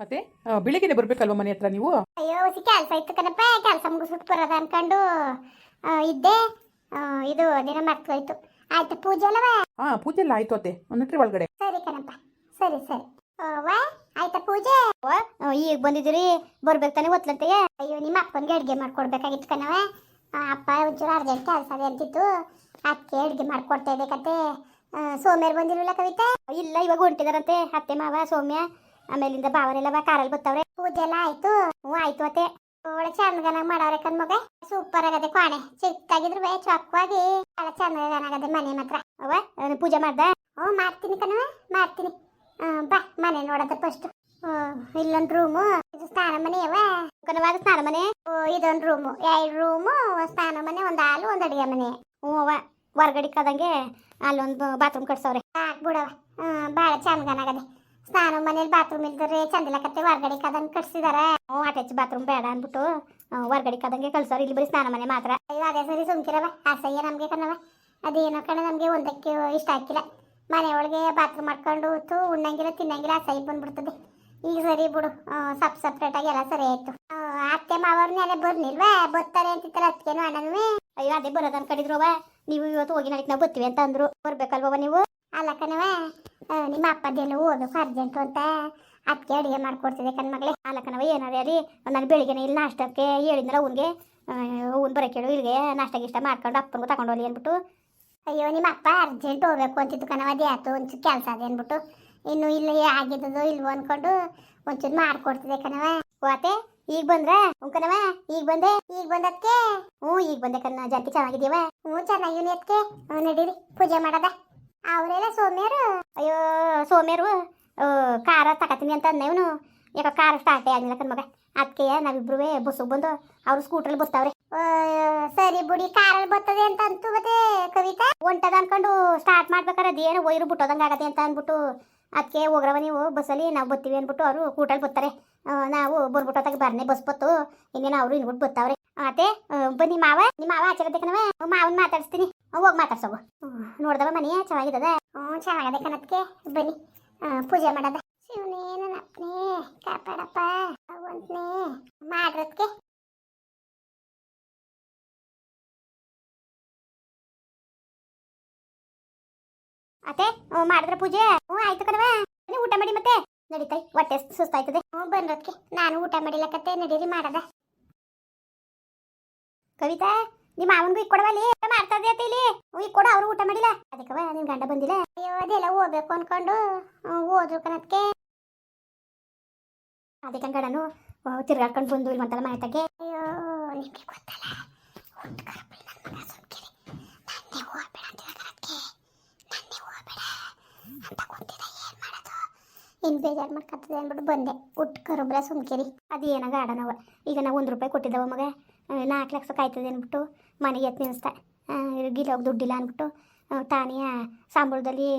ಮತ್ತೆ ಬೆಳಿಗ್ಗೆ ಬೆಳಿಗ್ಗೆನೆ ಬರ್ಬೇಕಲ್ವಾ ಮನೆ ಹತ್ರ ನೀವು? ಅಯ್ಯೋ ಹೊಸಿ ಕೆಲಸ ಇತ್ತು ಕಣಪ್ಪ ಕೆಲಸ ಮುಗಿಸ್ಬಿಟ್ಟು ಬರೋದ ಅನ್ಕೊಂಡು ಆ, ಇದ್ದೆ ಆ, ಇದು ದಿನ ಮರ್ತೋಯ್ತು ಆಯ್ತು ಪೂಜೆ ಅಲ್ಲವ? ಹಾ ಪೂಜೆ ಎಲ್ಲ ಆಯ್ತು ಅತ್ತೆ ಒಂದಟ್ರಿ ಒಳಗಡೆ. ಸರಿ ಕಣಪ್ಪ ಸರಿ ಸರಿ. ವಾ ಆಯ್ತಾ ಪೂಜೆ? ಈಗ ಬಂದಿದ್ದೀರಿ ಬರ್ಬೇಕು ತಾನೆ ಒತ್ಲಂತೆ ಅಯ್ಯೋ ನಿಮ್ಮ ಅಪ್ಪನಿಗೆ ಅಡುಗೆ ಮಾಡ್ಕೊಡ್ಬೇಕಾಗಿತ್ತು ಕಣವ ಆ, ಅಪ್ಪ ಒಂಚೂರು ಅರ್ಜೆಂಟ್ ಕೆಲಸ ಅದೇ ಅಂತಿತ್ತು. ಅದಕ್ಕೆ ಅಡುಗೆ ಮಾಡ್ಕೊಡ್ತಾ ಇದ್ದೆ ಕತೆ. ಸೋಮ್ಯಾರು ಬಂದಿರಲಿಲ್ಲ ಕವಿತೆ? ಇಲ್ಲ ಇವಾಗ ಹೊಂಟಿದಾರಂತೆ ಅತ್ತೆ ಮಾವ ಸೌಮ್ಯ. ಆಮೇಲಿಂದ ಭಾವನೆಲ್ಲ ಬಾ ಕಾರಲ್ಲಿ ಬತ್ತವ್ರೆ. ಪೂಜೆ ಎಲ್ಲ ಆಯ್ತು. ಹ್ಞೂ ಆಯ್ತು ಅತ್ತೆ. ಒಳ್ಳೆ ಚಂದಗನ ಮಾಡವ್ರೆ ಕಣ್ ಮಗ ಸೂಪರ್ ಆಗದೆ ಕ್ವಾಣೆ. ಚಿಕ್ಕಾಗಿದ್ರು ಬೇ ಚೊಕ್ಕವಾಗಿ ಭಾಳ ಚಂದಗನಾಗದೆ ಮನೆ ಮಾತ್ರ. ಅವ ಪೂಜೆ ಮಾಡ್ದ? ಹ್ಞೂ ಮಾಡ್ತೀನಿ ಕಣವ ಮಾಡ್ತೀನಿ. ಬಾ ಮನೆ ನೋಡದ ಫಸ್ಟ್ ಇಲ್ಲೊಂದು ರೂಮು ಇದು ಸ್ನಾನ ಮನೆ ಅವ ಕಣವಾದ ಸ್ನಾನ ಮನೆ. ಓ, ಇದೊಂದು ರೂಮು ಎರಡು ರೂಮು ಸ್ನಾನ ಮನೆ ಒಂದು ಹಾಲು ಒಂದು ಅಡಿಗೆ ಮನೆ. ಹ್ಞೂ ಅವ ಹೊರಗಡೆ ಕದಂಗೆ ಅಲ್ಲೊಂದು ಬಾತ್ರೂಮ್ ಕಟ್ಸವ್ರೆ. ಹಾಕ್ಬಿಡವ ಭಾಳ ಚಂದಗನಾಗದೆ ಸ್ನಾನ ಮನೇಲಿ ಬಾತ್ರೂಮ್ ಇಲ್ದ್ರೆ ಚಂದಿಲ್ಲ ಕತ್ತೆ, ಹೊರ್ಗಡೆ ಕದಂಗೆ ಕಟ್ಸಿದಾರೆ. ಹ್ಞೂ ಅಟ್ಯಾಚ್ ಬಾತ್ರೂಮ್ ಬೇಡ ಅಂದ್ಬಿಟ್ಟು ಹೊರ್ಗಡೆ ಕದಂಗೆ ಕಳ್ಸೋರು. ಇಲ್ಲಿ ಬರೀ ಸ್ನಾನ ಮನೆ ಮಾತ್ರ. ಅದೇ ಸರಿ ಸುಮ್ಕಿರವ ಅಸಹ್ಯ ನಮಗೆ ಕಣವ ಅದೇನೋ ಕಣ, ನಮಗೆ ಒಂದಕ್ಕೆ ಇಷ್ಟ ಆಗಿಲ್ಲ ಮನೆ ಒಳಗೆ ಬಾತ್ರೂಮ್ ಮಾಡ್ಕೊಂಡು ಹೊತ್ತು ಉಣ್ಣಂಗಿಲ್ಲ, ತಿನ್ನಂಗಿಲ್ಲ, ಅಸಹ್ಯ ಬಂದ್ಬಿಡ್ತದೆ. ಈಗ ಸರಿ ಬಿಡು. ಸಪ್ ಸಪ್ರೇಟಾಗಿ ಎಲ್ಲ ಸರಿ ಆಯ್ತು. ಅತ್ತೆ ಮಾವರ್ನೆಲ್ಲ ಬರ್ನಿಲ್ವಾ ಬರ್ತಾರೆ ಅಂತಿತ್ತಲ್ಲ ಅದಕ್ಕೇನು ಅಣ್ಣನೂ? ಅಯ್ಯೋ, ಅದೇ ಬರೋದು ಅನ್ಕೊಂಡಿದ್ರವ ನೀವು ಇವತ್ತು ಹೋಗಿ ನಾಳೆ ನಾವು ಬರ್ತೀವಿ ಅಂತ ಅಂದ್ರು. ಬರ್ಬೇಕಲ್ವ ನೀವು? ಅಲ್ಲ ಕಣವ ನಿಮ್ಮ ಅಪ್ಪದೆಲ್ಲ ಹೋಗ್ಬೇಕು ಅರ್ಜೆಂಟು ಅಂತ. ಅದಕ್ಕೆ ಅಡುಗೆ ಮಾಡ್ಕೊಡ್ತಿದ್ದೆ. ಕಣ್ಮಗಳೇ ಮಗಳೇ ಹಾಲಕ್ಕನವ ಏನಾರೇ ರೀ ನಾನು ಬೆಳಿಗ್ಗೆನೇ ಇಲ್ಲಿ ನಾಷ್ಟಕ್ಕೆ ಹೇಳಿದ್ರೆ ಅವನಿಗೆ. ಅವ್ನು ಬರೋಕೆ ಹೇಳು, ಇಲ್ಲಿಗೆ ನಾಷ್ಟ ಇಷ್ಟ ಮಾಡ್ಕೊಂಡು ಅಪ್ಪನಿಗೂ ತಗೊಂಡು ಹೋಗಿ ಅಂದ್ಬಿಟ್ಟು. ಅಯ್ಯೋ, ನಿಮ್ಮ ಅಪ್ಪ ಅರ್ಜೆಂಟ್ ಹೋಗ್ಬೇಕು ಅಂತಿತ್ತು ಕಣವ, ಅದೇ ಆಯ್ತು, ಒಂಚೂರು ಕೆಲಸ ಅದೇ ಅಂದ್ಬಿಟ್ಟು. ಇನ್ನು ಇಲ್ಲಿ ಆಗಿದ್ದದು ಇಲ್ವೋ ಅನ್ಕೊಂಡು ಒಂಚೂರು ಮಾಡ್ಕೊಡ್ತಿದ್ದೆ ಕಣವ. ಓತೆ ಈಗ ಬಂದ್ರ? ಕಣವ, ಈಗ ಬಂದೆ? ಈಗ ಬಂದಕ್ಕೆ ಹ್ಞೂ, ಈಗ ಬಂದೆ ಕಣ್ಣ ಜಾತಿ ಚೆನ್ನಾಗಿದೀವ ಹ್ಞೂ ಚೆನ್ನಾಗಿವ್ನಿ ಅದಕ್ಕೆ ನಡೀರಿ, ಪೂಜೆ ಮಾಡದ? ಅವರೆಲ್ಲ ಸೋಮ್ಯರು? ಅಯ್ಯೋ, ಸೋಮ್ಯರು ಖಾರ ಕಾರ ತಕತೀನಿ ಅಂತ ಅಂದವನು ಯಾಕ ಕಾರ್ ಸ್ಟಾರ್ಟೇ ಆಗಿಲ್ಲ ಕಣ್ಮಗ ಅದಕ್ಕೆ ನಾವಿಬ್ರು ಬಸ್ ಬಂದು ಅವ್ರು ಸ್ಕೂಟ್ರಲ್ಲಿ ಬರ್ತಾವ್ರೆ ಸರಿ ಬುಡಿ, ಕಾರಲ್ಲಿ ಬರ್ತದೆ ಅಂತ ಅಂತು ಮತ್ತೆ ಕವಿತಾ? ಒಂಟದ ಅನ್ಕೊಂಡು ಸ್ಟಾರ್ಟ್ ಮಾಡ್ಬೇಕಾರೆ ಅದೇನು ಒಯ್ರು ಬಿಟ್ಟೋದಂಗೆ ಆಗತ್ತೆ ಅಂತ ಅಂದ್ಬಿಟ್ಟು ಅದಕ್ಕೆ ಹೋಗ್ರವ ನೀವು, ಬಸ್ಸಲ್ಲಿ ನಾವು ಬರ್ತೀವಿ ಅಂದ್ಬಿಟ್ಟು ಅವರು ಕೂಟಲ್ಲಿ ಬರ್ತಾರೆ ನಾವು ಬರ್ಬಿಟ್ಟೋದಾಗ ಬರ್ನೆ ಬಸ್ ಬತ್ತು. ಇನ್ನೇನು ಅವರು ಇನ್ಬಿಟ್ಟು ಬರ್ತಾವ್ರೆ ಮತ್ತೆ ಬನ್ನಿ ಮಾವ. ನಿಮ್ಮ ಮಾವ ಆಚೆ ಮಾವನ್ ಮಾತಾಡಿಸ್ತೀನಿ. ಹೋಗಿ ಮಾತಾಡ್ಸೋಗು. ನೋಡ್ದವ ಮನೆ, ಚೆನ್ನಾಗಿದ್ದದ? ಹ್ಞೂ, ಚೆನ್ನಾಗದೆ ಕಣಕ್ಕೆ ಬನ್ನಿ. ಪೂಜೆ ಮಾಡದ. ಶಿವನೇ ನನ್ನ ಕಾಪಾಡಪ್ಪ. ಭಗವಂತನೇ ಮಾಡ್ರದ್ಕೆ ಅತ್ತೆ ಮಾಡಿದ್ರ ಪೂಜೆ? ಹ್ಞೂ, ಆಯ್ತು ಕಣವ ಊಟ ಮಾಡಿ ಮತ್ತೆ. ನಡೀತಾಯ್, ಹೊಟ್ಟೆ ಸುಸ್ತಾಯ್ತದೆ. ಹ್ಞೂ ಬಂದ್ರದ್ಕೆ ನಾನು ಊಟ ಮಾಡಿಲ್ಲಕತ್ತೆ ನಡೀರಿ, ಮಾಡದ. ಕವಿತಾ, ನಿಮ್ಮ ಮಾವನ್ಗೂ ಇಕ್ಕೊಡವಲ್ಲಿ? ಕೊಡವಲ್ಲಿ ಮಾಡ್ತಾ ಇಲ್ಲಿ ಈಗ ಕೊಡು, ಅವರು ಊಟ ಮಾಡಿಲ್ಲ. ಅದಕ್ಕವ ನಿನ್ ಗಂಡ ಬಂದಿಲ್ಲ. ಅಯ್ಯೋ, ಅದೆಲ್ಲ ಹೋಗ್ಬೇಕು ಅನ್ಕೊಂಡು. ಓದ್ರು ಕಣತ್ಕೆ ಅದಕ್ಕೆ ಗಂಡನು ತಿರ್ಗಾಡ್ಕೊಂಡು ಬಂದು ಇಲ್ಲಿ ಮಂತಲ್ಲ ಮನೆ ತಗ್ಗೆ ಅಯ್ಯೋ, ನಿಮ್ಗೆ ಗೊತ್ತಲ್ಲ ಏನ್ ಬೇಜಾರು ಮಾಡ್ಕೊತದೆ ಅಂದ್ಬಿಟ್ಟು ಬಂದೆ. ಉಟ್ ಕರುಬ್ರ ಸುಮ್ಕಿರಿ. ಅದು ಏನಾಗ ಆಡನವ ಈಗ ನಾವು ಒಂದು ರೂಪಾಯಿ ಕೊಟ್ಟಿದ್ದವ ಮಗ. ನಾಲ್ಕು ಲಕ್ಷ ಕಾಯ್ತದೆ ಅಂದ್ಬಿಟ್ಟು ಮನೆಗೆ ಎತ್ತು ನಿಲ್ಲಿಸ್ತಾ ಗಿಲೋಗಿ ದುಡ್ಡಿಲ್ಲ ಅಂದ್ಬಿಟ್ಟು ತಾನೇ ತಾನೆಯ ಸಂಬಳದಲ್ಲಿ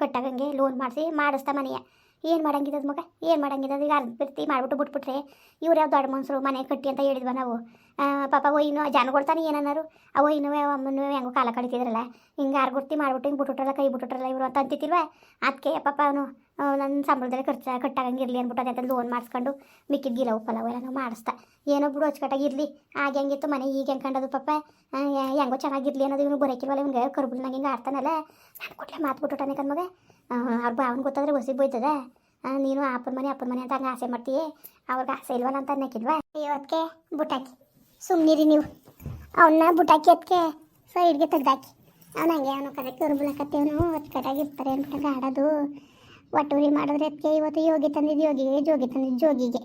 ಕಟ್ಟಾಗಂಗೆ ಲೋನ್ ಮಾಡಿಸಿ ಮಾಡಿಸ್ತಾ ಮನೆಯ. ಏನು ಮಾಡಂಗಿದ್ದದ ಮಗ? ಏನು ಮಾಡಂಗಿದ್ದದ ಈಗ ಅರ್ಧ ಬಿರ್ತಿ ಮಾಡಿಬಿಟ್ಟು ಬಿಟ್ಬಿಟ್ರೆ, ಇವ್ರು ಯಾವ ದೊಡ್ಡ ಮನ್ಸರು, ಮನೆ ಕಟ್ಟಿ ಅಂತ ಹೇಳಿದ್ವ ನಾವು. ಪಾಪ ಒಯ್ನು ಜನಗಳು ತಾನೇ ಏನನ್ನಾರು? ಅವ ಇನ್ನೂ ಅಮ್ಮನೂ ಹೆಂಗೋ ಕಾಲ ಕಳಿತಿದ್ರಲ್ಲ? ಹಿಂಗೆ ಆರ್ಗುರ್ತಿ ಮಾಡ್ಬಿಟ್ಟು ಹಿಂಗೆ ಬಿಟ್ಬಿಟ್ರಲ್ಲ ಕೈ ಬಿಟ್ಬಿಟ್ರಲ್ಲ ಇವರು ಅಂತ ಅಂತಿತ್ತಿಲ್ವ ಅದಕ್ಕೆ ಪಾಪ ಅವನು ನನ್ನ ಸಂಬಳದಲ್ಲಿ ಖರ್ಚು ಕಟ್ಟಾಗಂಗೆ ಇರಲಿ ಅಂದ್ಬಿಟ್ಟು ಅದೇ ಲೋನ್ ಮಾಡಿಸ್ಕೊಂಡು ಮಿಕ್ಕಿದ ಗಿಲ ಉಪ್ಪಲ್ಲ ಎಲ್ಲ ನಾವು ಮಾಡಿಸ್ತಾ. ಏನೋ ಬಿಡು ಅಚ್ಚುಕಟ್ಟಾಗಿ ಇರಲಿ. ಆಗ ಹೆಂಗಿತ್ತು ಮನೆ ಈಗ ಹೆಂಗೆ ಕಂಡದು ಪಾಪ? ಹೆಂಗೋ ಚೆನ್ನಾಗಿರಲಿ ಅನ್ನೋದು ಇವನು ಬರೋಕಿರುವಲ್ಲ ಇವನಿಗೆ? ಕರ್ಬುಲ್ ನಂಗೆ ಹಿಂಗೆ ಆಡ್ತಾನಲ್ಲ? ನಾನು ಕೊಟ್ಟಲೆ ಮಾತು ಬಿಟ್ಟುಟಾನೆ ಕಣ್ಮಗ ಅವ್ರ ಭಾವನ ಗೊತ್ತಾದ್ರೆ ಹೊಸಿ ಬೋಯ್ತದೆ? ನೀನು ಅಪ್ಪನ ಮನೆ ಅಪ್ಪನ ಮನೆ ಅಂತ ಹಂಗೆ ಆಸೆ ಮಾಡ್ತೀಯ? ಅವ್ರಿಗೆ ಆಸೆ ಇಲ್ವಲ್ಲ ಅಂತ ಅನ್ನಕ್ಕಿಲ್ವಾ ಇವತ್ತಿಗೆ ಬುಟ್ಟಾಕಿ. ಸುಮ್ಮನಿರಿ ನೀವು. ಅವನ್ನ ಬುಟಾಕಿ ಅದಕ್ಕೆ ಸೈಡ್ಗೆ ತೆಗ್ದಾಕಿ. ಅವ್ನು ಹಂಗೆ ಅವನು ಕರೆ ಕರ್ಬುಲಕತ್ತೇವನು ಅಚ್ಚುಕಟ್ಟಾಗಿರ್ತಾರೆ ಅಂತ ಆಡೋದು. ಒಟ್ಟುರಿ ಮಾಡಿದ್ರೆ ಅದಕ್ಕೆ ಇವತ್ತು ಯೋಗಿ ತಂದಿದ್ದು ಯೋಗಿಗೆ ಜೋಗಿ ತಂದಿದ್ದು ಜೋಗಿಗೆ.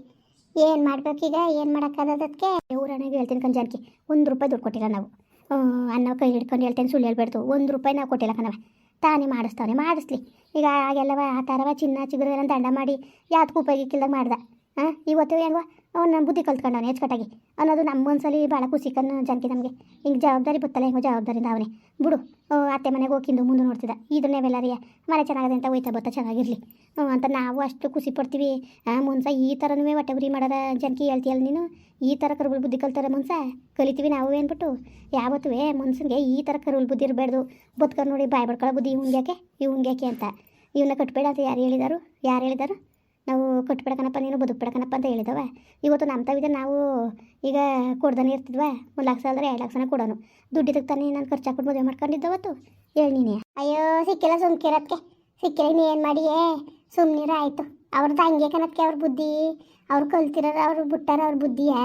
ಏನು ಮಾಡ್ಬೇಕೀಗ ಏನು ಮಾಡೋಕ್ಕಾಗದಕ್ಕೆ ಊರನಾಗ ಹೇಳ್ತೀನಿ ಕಂಜಾನ್ಕಿ ಒಂದು ರೂಪಾಯಿ ದುಡ್ಡು ಕೊಟ್ಟಿಲ್ಲ ನಾವು. ಅನ್ನ ಕೈ ಹಿಡ್ಕೊಂಡು ಹೇಳ್ತೇನೆ, ಸುಳ್ಳು ಹೇಳ್ಬಾರ್ದು ಒಂದು ರೂಪಾಯಿ ನಾವು ಕೊಟ್ಟಿಲ್ಲ ಕಣವ ತಾನೇ ಮಾಡಿಸ್ತಾವ್ರೆ ಮಾಡಿಸ್ಲಿ. ಈಗ ಆಗೆಲ್ಲವ ಆ ಥರವ ಚಿನ್ನ, ಚಿಗುರು ಎಲ್ಲ ದಂಡ ಮಾಡಿ ಯಾವ್ದಕ್ಕೂ ಉಪಯೋಗಕ್ಕಿಲ್ದಾಗ ಮಾಡ್ದ. ಹಾಂ ಇವತ್ತು ಹೆಂಗೋ? ಅವ್ನು ಬುದ್ಧಿ ಕಲ್ತ್ಕೊಂಡವನೆ ಹೆಚ್ಚುಕಟ್ಟಾಗಿ ಅನ್ನೋದು ನಮ್ಮ ಒಂದ್ಸಲಿ ಭಾಳ ಖುಷಿ ಕಣ್ಣು ಜನಕ್ಕೆ ನಮಗೆ. ಹಿಂಗೆ ಜವಾಬ್ದಾರಿ ಬತ್ತಲ್ಲ ಹೆಂಗೋ ಜವಾಬ್ದಾರಿಂದ ಅವನೇ. ಬಿಡು ಅತ್ತೆ ಮನೆಗೆ ಹೋಗಿಂದು ಮುಂದೆ ನೋಡ್ತಿದ್ದ. ಇದನ್ನೇ ವೆಲ್ಲರಿಯ ಮನೆ ಚೆನ್ನಾಗಿದೆ ಅಂತ ಹೋಯ್ತಾ ಬತ್ತ ಚೆನ್ನಾಗಿರಲಿ. ಅಂತ ನಾವು ಅಷ್ಟು ಖುಷಿ ಪಡ್ತೀವಿ. ಮುನ್ಸ ಈ ಥರನೂ ಹೊಟ್ಟೆ ಉರಿ ಮಾಡೋದ ಜನಕ್ಕೆ ಹೇಳ್ತೀಯಲ್ಲ ನೀನು? ಈ ಥರ ಕರುಗಳು ಬುದ್ಧಿ ಕಲ್ತಾರೆ ಮುನ್ಸ? ಕಲಿತೀವಿ ನಾವು ಏನ್ಬಿಟ್ಟು? ಯಾವತ್ತೂ ಮನ್ಸನ್ಗೆ ಈ ಥರ ಕರುಗಳು ಬುದ್ಧಿ ಇರಬಾರ್ದು ಬದುಕೊಂಡು ನೋಡಿ ಬಾಯ್ ಬಡ್ಕೊಳ್ಳೋ ಬುದ್ಧಿ ಇವ್ನ್ಗ್ಯಾಕೆ? ಇವ್ನ್ಗ್ಯಾಕೆ ಅಂತ. ಇವನ್ನ ಕಟ್ಬೇಡ ಅಂತ ಯಾರು ಹೇಳಿದಾರು? ಯಾರು ಹೇಳಿದಾರು? ನಾವು ಕಟ್ಬಿಡಕನಪ್ಪ, ನೀನು ಬದುಕ್ಬಿಡಕನಪ್ಪ ಅಂತ ಹೇಳಿದವ. ಇವತ್ತು ನಮ್ಮ ನಾವು ಈಗ ಕೊಡ್ದಾನೆ ಇರ್ತಿದ್ವ. ಒಂದು ಲಕ್ಷ ಅಲ್ದ್ರೆ ಎರಡು ಲಕ್ಷನ ಕೊಡೋನು. ದುಡ್ಡಿದ್ದಕ್ಕೆ ತಾನೇ ನಾನು ಖರ್ಚು ಹಾಕ್ಬಿಟ್ಟು ಮದುವೆ ಮಾಡ್ಕೊಂಡಿದ್ದವತ್ತು ಹೇಳಿ ನೀನೆ. ಅಯ್ಯೋ, ಸಿಕ್ಕಿಲ್ಲ ಸುಮ್ಕಿರತ್ಕೆ ಸಿಕ್ಕಿಲ್ಲ ನೀನು ಏನು ಮಾಡಿಯೇ? ಸುಮ್ಮನಿರ ಆಯಿತು. ಅವ್ರದ್ದು ಹಂಗೆ ಕನತ್ಕೆ ಅವ್ರ ಬುದ್ಧಿ, ಅವ್ರು ಕಲ್ತಿರೋರು ಅವ್ರು ಬಿಟ್ಟಾರ ಅವ್ರ ಬುದ್ಧಿಯಾ?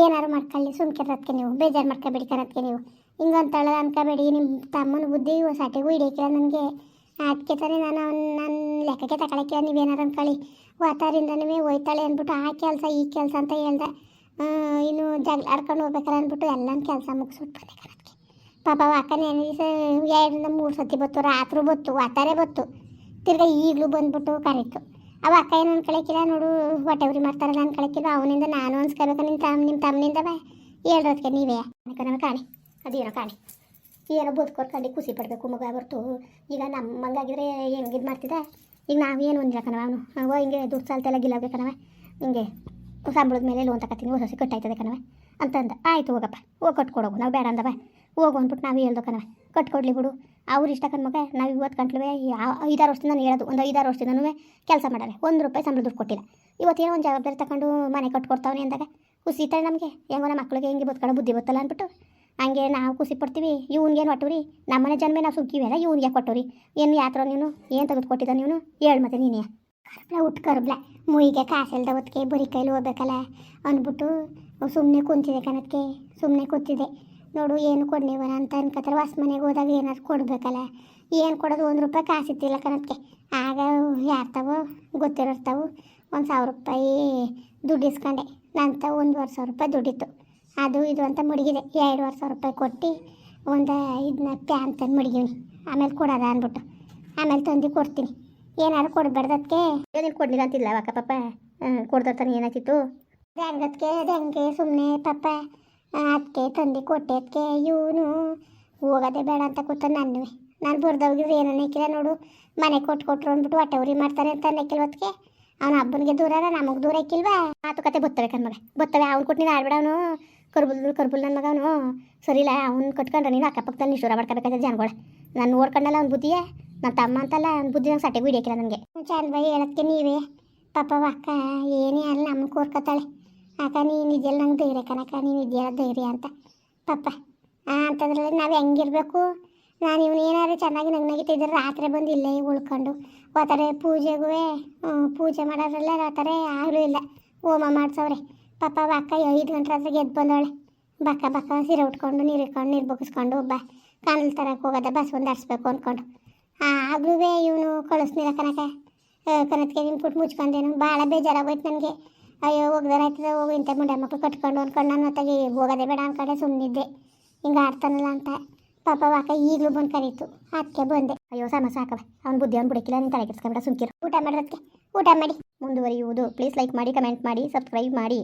ಏನಾರು ಮಾಡ್ಕೊಳ್ಳಿ ಸುಮ್ಕಿರತ್ಕೆ ನೀವು. ಬೇಜಾರು ಮಾಡ್ಕೊಬೇಡಿ ಕನತ್ಕೆ ನೀವು. ಹಿಂಗಂತಳ ಅನ್ಕೋಬೇಡಿ ನಿಮ್ಮ ತಮ್ಮನ ಬುದ್ಧಿ ಹೊಸಾಟೆಗೂ ಹಿಡಿಯಕ್ಕಿಲ್ಲ ನನಗೆ. ಅದಕ್ಕೆ ತಾನೇ ನಾನು ಅವ್ನು ನನ್ನ ಲೆಕ್ಕಕ್ಕೆ ತಗೊಳಕ್ಕಿಲ್ಲ ನೀವೇನಾರು ಅನ್ಕೊಳ್ಳಿ. ನೀವೇ ಹೋಯ್ತಾಳೆ ಅಂದ್ಬಿಟ್ಟು ಆ ಕೆಲಸ, ಈ ಕೆಲಸ ಅಂತ ಹೇಳ್ದೆ. ಇನ್ನು ಜಗಳ ಆಡ್ಕೊಂಡು ಹೋಗ್ಬೇಕಾರೆ ಅಂದ್ಬಿಟ್ಟು ಎಲ್ಲನ ಕೆಲಸ ಮುಗಿಸ್ಬಿಟ್ಟು ಬಂದೆ ಕನತ್ಗೆ ಪಾಪ ಅಕ್ಕನೇ ಎರಡರಿಂದ ಮೂರು ಸತಿ ಬತ್ತು, ರಾತ್ರಿ ಬತ್ತು ವಾತಾರೆ ಬತ್ತು. ತಿರ್ಗಾ ಈಗಲೂ ಬಂದ್ಬಿಟ್ಟು ಕರೀತು. ಅವ ಅಕ್ಕ ಏನು ಅನ್ಕೊಳಕ್ಕಿಲ್ಲ ನೋಡು ಹೊಟ್ಟೆವ್ರಿ ಮಾಡ್ತಾರಲ್ಲ ಅನ್ಕೊಳಕ್ಕಿಲ್ಲ ಅವನಿಂದ ನಾನು ಅನ್ಸ್ಕೋಬೇಕು ನಿಮ್ಮ ತಮ್ಮ ನಿಮ್ಮ ತಮ್ಮನಿಂದವ ಹೇಳ್ರದಕ್ಕೆ ನೀವೇ. ನಮಗೆ ಕಾಣಿ ಅದೇನೋ ಕಾಣಿ. ಏನೋ ಬದುಕೋರ್ ಕಂಡು ಖುಷಿ ಪಡಬೇಕು ಮಗ ಹೊರ್ತು ಈಗ ನಮ್ಮಂಗಾಗಿದ್ರೆ ಹೆಂಗೆ ಹೆಂಗಿದ್ ಮಾಡ್ತಿದ್ದ? ಈಗ ನಾವೇನು ಒಂದಿಲ್ಲ ಕಣವ ಅವನು. ಅವ ಹಿಂಗೆ ದುಡ್ಡು ಸಾಲ್ತೆಲ್ಲ ಗಿಲ್ಲೋಗೆ ಕಣವ ಹಿಂಗೆ ಸಂಬಳದ ಮೇಲೆ ಲೋನ್ ತಗೋತೀನಿ ಹೊಸ ಹೊಸ ಕಟ್ಟಾಯ್ತದೆ ಕಣವ ಅಂತಂದ. ಆಯಿತು ಹೋಗಪ್ಪ. ಹೋಗಿ ಕಟ್ಕೊಡೋಗು ನಾವು ಬೇಡ ಅಂದವ. ಹೋಗು ಅಂದ್ಬಿಟ್ಟು ನಾವು ಹೇಳ್ದೋ ಕಣವ ಕಟ್ಕೊಡ್ಲಿ ಬಿಡು. ಅವ್ರು ಇಷ್ಟ ಕಣ್ಮಗ ನಾವು ಇವತ್ತು ಗಂಟ್ಲುವೆ ಐದಾರು ವರ್ಷದಿಂದ ನಾನು ಹೇಳೋದು. ಒಂದು ಐದಾರು ವರ್ಷದಿಂದನೂ ಕೆಲಸ ಮಾಡಾರೆ ಒಂದು ರೂಪಾಯಿ ಸಂಬಳ ದುಡ್ಡು ಕೊಟ್ಟಿಲ್ಲ. ಇವತ್ತೇನೋ ಒಂದು ಜವಾಬ್ದಾರಿ ತಗೊಂಡು ಮನೆ ಕಟ್ಕೊಡ್ತಾವನೆ ಅಂದಾಗ. ಇತ್ತಾಳೆ ನಮಗೆ. ಹೆಂಗೋ ನಮ್ಮ ಮಕ್ಳಿಗೆ ಹೆಂಗೆ ಬದುಕೋ ಬುದ್ಧಿ ಬತ್ತಲ್ಲ ಅಂದ್ಬಿಟ್ಟು ಹಂಗೆ ನಾವು ಖುಷಿ ಪಡ್ತೀವಿ ಇವ್ನಿಗೇನು ಹೊಟ್ಟವ್ರಿ ನಮ್ಮನೆ ಜನ್ಮೆ ನಾವು ಸುಗ್ಗಿವೆಲ್ಲ, ಇವ್ನಿಗೆ ಕೊಟ್ಟವ್ರಿ ಏನು ಯಾತ್ರ ನೀನು? ಏನು ತೆಗೆದು ಕೊಟ್ಟಿದ್ದ ನೀನು? ಹೇಳು ಮತ್ತೆ ನೀನೇ. ಕರ್ಬ್ಲ ಉಟ್ ಕರ್ಬ್ಲ ಮುಯಿಗೆ ಕಾಸಿಲ್ದ ಹೊತ್ತಿಗೆ ಬರೀ ಕೈಲಿ ಹೋಗ್ಬೇಕಲ್ಲ? ಅಂದ್ಬಿಟ್ಟು ಸುಮ್ಮನೆ ಕುಂತಿದೆ ಕಣಕ್ಕೆ. ಸುಮ್ಮನೆ ಕೂತಿದೆ. ನೋಡು, ಏನು ಕೊಡ್ನೇವನ ಅಂತ ಅನ್ಕೋತಾರೆ ಹೊಸ ಮನೆಗೆ ಹೋದಾಗ ಏನಾದ್ರು ಕೊಡ್ಬೇಕಲ್ಲ? ಏನು ಕೊಡೋದು? ಒಂದು ರೂಪಾಯಿ ಕಾಸಿತ್ತಿಲ್ಲ ಕಣಕ್ಕೆ. ಆಗ ಯಾರ್ತಾವೋ ಗೊತ್ತಿರೋರ್ತಾವು, ಒಂದು ಸಾವಿರ ರೂಪಾಯಿ ದುಡ್ಡಿಸ್ಕೊಂಡೆ ನಂತ ಒಂದುವರೆ ಸಾವಿರ ರೂಪಾಯಿ ದುಡ್ಡಿತ್ತು. ಅದು ಇದು ಅಂತ ಮಡಗಿದೆ. ಎರಡುವರೆ ಸಾವಿರ ರೂಪಾಯಿ ಕೊಟ್ಟು ಒಂದು ಇದನ್ನ ಪ್ಯಾನ್ ತಂದು ಮುಡಿಗೀವಿ ಆಮೇಲೆ ಕೊಡೋದ ಅಂದ್ಬಿಟ್ಟು. ಆಮೇಲೆ ತಂದು ಕೊಡ್ತೀನಿ. ಏನಾದ್ರು ಕೊಡ್ಬಾರ್ದಕ್ಕೆ ಏನೇನು ಕೊಡಲಿಲ್ಲ ಅಂತಿಲ್ಲ ಅಕ್ಕ ಪಾಪ. ಕೊಡ್ದತ್ತಾನೆ ಏನಾಗ್ತಿತ್ತು ಹೆಂಗತ್ಗೆ ಅದು ಹೆಂಗೆ ಸುಮ್ಮನೆ ಪಾಪ ಅದಕ್ಕೆ ತಂದು ಕೊಟ್ಟೆ. ಅದಕ್ಕೆ ಇವನು ಹೋಗೋದೇ ಬೇಡ ಅಂತ ಕೂತ ನಾನು ನಾನು ಬರ್ದವ್ಗಿದ್ರೆ ಏನನ್ನ ಹಾಕಿಲ್ಲ ನೋಡು. ಮನೆ ಕೊಟ್ಟು ಕೊಟ್ರು ಅಂದ್ಬಿಟ್ಟು ಹೊಟ್ಟೆ ಉರಿ ಮಾಡ್ತಾರೆ ಅಂತ ಅನ್ನಕ್ಕಿಲ್ವತ್ಗೆ ಅವನ ಹಬ್ಬನಿಗೆ ದೂರ ನಮಗೆ ದೂರ ಇಕ್ಕಿಲ್ವಾ? ಮಾತುಕತೆ ಬರ್ತವೆ ಕಣ್ಮಗ ಬರ್ತವೆ ಅವ್ನು ಕೊಟ್ಟು ನೀನು ಆಡ್ಬೇಡ ಅವನು. ಕರ್ಬುಲ್ ಕರ್ಬುಲ್ ನನ್ನ ಮಗನು. ಸರಿ ಇಲ್ಲ ಅವ್ನು ಕಟ್ಕೊಂಡ್ರೆ ನೀನು ಅಕ್ಕಪಕ್ಕದಲ್ಲಿ ನಿಷ್ಠೂರ ಮಾಡ್ಕೋಬೇಕಾದ್ರೆ ಜನಗಳು. ನಾನು ನೋಡ್ಕೊಂಡಲ್ಲ ಅವ್ನ ಬುದ್ಧಿಯೇ ನನ್ನ ತಮ್ಮ ಅಂತಲ್ಲ ಅವ್ನ ಬುದ್ಧಿ ನಂಗೆ ಸಟೆಗೂ ಹಿಡಿಯಕ್ಕಿಲ್ಲ ನನಗೆ. ಚಾಲ್ ಬೈ ಹೇಳಕ್ಕೆ ನೀವೇ. ಪಾಪ ಅಕ್ಕ, ಏನೇ ಅಲ್ಲ ನಮ್ಮ ಕೋರ್ಕೊತಾಳೆ ಅಕ್ಕ, ನೀನು ಇದೆಯಲ್ಲ ನಂಗೆ ಧೈರ್ಯ ಕಣಕ್ಕ, ನೀನು ಇದೆಯಲ್ಲ ಧೈರ್ಯ ಅಂತ. ಪಾಪ, ಆ ಅಂತಂದ್ರೆ ನಾವು ಹೆಂಗಿರಬೇಕು? ನಾನು ಇವನು ಏನಾದ್ರು ಚೆನ್ನಾಗಿ ನಂಗೆ ನಗಿತಿದ್ರೆ ರಾತ್ರಿ ಬಂದು ಇಲ್ಲೇ ಉಳ್ಕೊಂಡು. ಹೋತಾರೆ ಪೂಜೆಗೂ ಪೂಜೆ ಮಾಡೋದ್ರಲ್ಲ ಹೋತಾರೆ, ಆಗಲೂ ಇಲ್ಲ. ಹೋಮ ಮಾಡ್ಸವ್ರೆ. ಪಾಪ ಅಕ್ಕ ಐದು ಗಂಟೆ ಎದ್ದು ಬಂದವಳೆ. ಬಕ್ಕ ಬಕ್ಕ ಸೀರೆ ಉಟ್ಕೊಂಡು, ನೀರು ಇಟ್ಕೊಂಡು, ನೀರು ಬಗ್ಗಿಸ್ಕೊಂಡು ಒಬ್ಬ ಕಾನಲ್ ತರಕ್ಕೆ ಹೋಗೋದ, ಬಸ್ ಒಂದು ಹರಿಸ್ಬೇಕು ಅಂದ್ಕೊಂಡು ಆಗ್ಲೂ ಇವನು ಕಳಿಸ್ನಿಲ್ಲ ಕನಕ ಕನತ್ಗೆ ನಿಮ್ಮ ಪುಟ್ಟು ಮುಚ್ಕೊಂಡೇನು. ಭಾಳ ಬೇಜಾರಾಗೋಯ್ತು ನನಗೆ. ಅಯ್ಯೋ, ಹೋಗ್ದಾರ ಹೋಗಿ ಇಂಥ ಮುಂಡೆ ಮಕ್ಕಳು ಕಟ್ಕೊಂಡು ಅಂದ್ಕೊಂಡು ನಾನು ಹೊತ್ತಾಗಿ ಹೋಗೋದೇ ಬೇಡ ಅಂದ್ಕೊಂಡೆ ಸುಮ್ಮನಿದ್ದೆ ಹಿಂಗೆ ಆಡ್ತಾನಲ್ಲ ಅಂತ. ಪಾಪ ವಾಕ ಈಗಲೂ ಬಂದು ಕರೀತು. ಅದಕ್ಕೆ ಬಂದೆ. ಅಯ್ಯೋ, ಸಮ, ಸಾಕವ. ಅವ್ನು ಬುದ್ಧಿ ಅವ್ನು ಬಿಡಕ್ಕಿಲ್ಲ ನೀನು ತಲೆ ಕೆಡ್ಸ್ಕೊಂಬಿಡ, ಸುಮ್ಕಿರು. ಊಟ ಮಾಡೋದಕ್ಕೆ ಊಟ ಮಾಡಿ. ಮುಂದುವರಿಯುವುದು. ಪ್ಲೀಸ್ ಲೈಕ್ ಮಾಡಿ ಕಮೆಂಟ್ ಮಾಡಿ ಸಬ್ಸ್ಕ್ರೈಬ್ ಮಾಡಿ.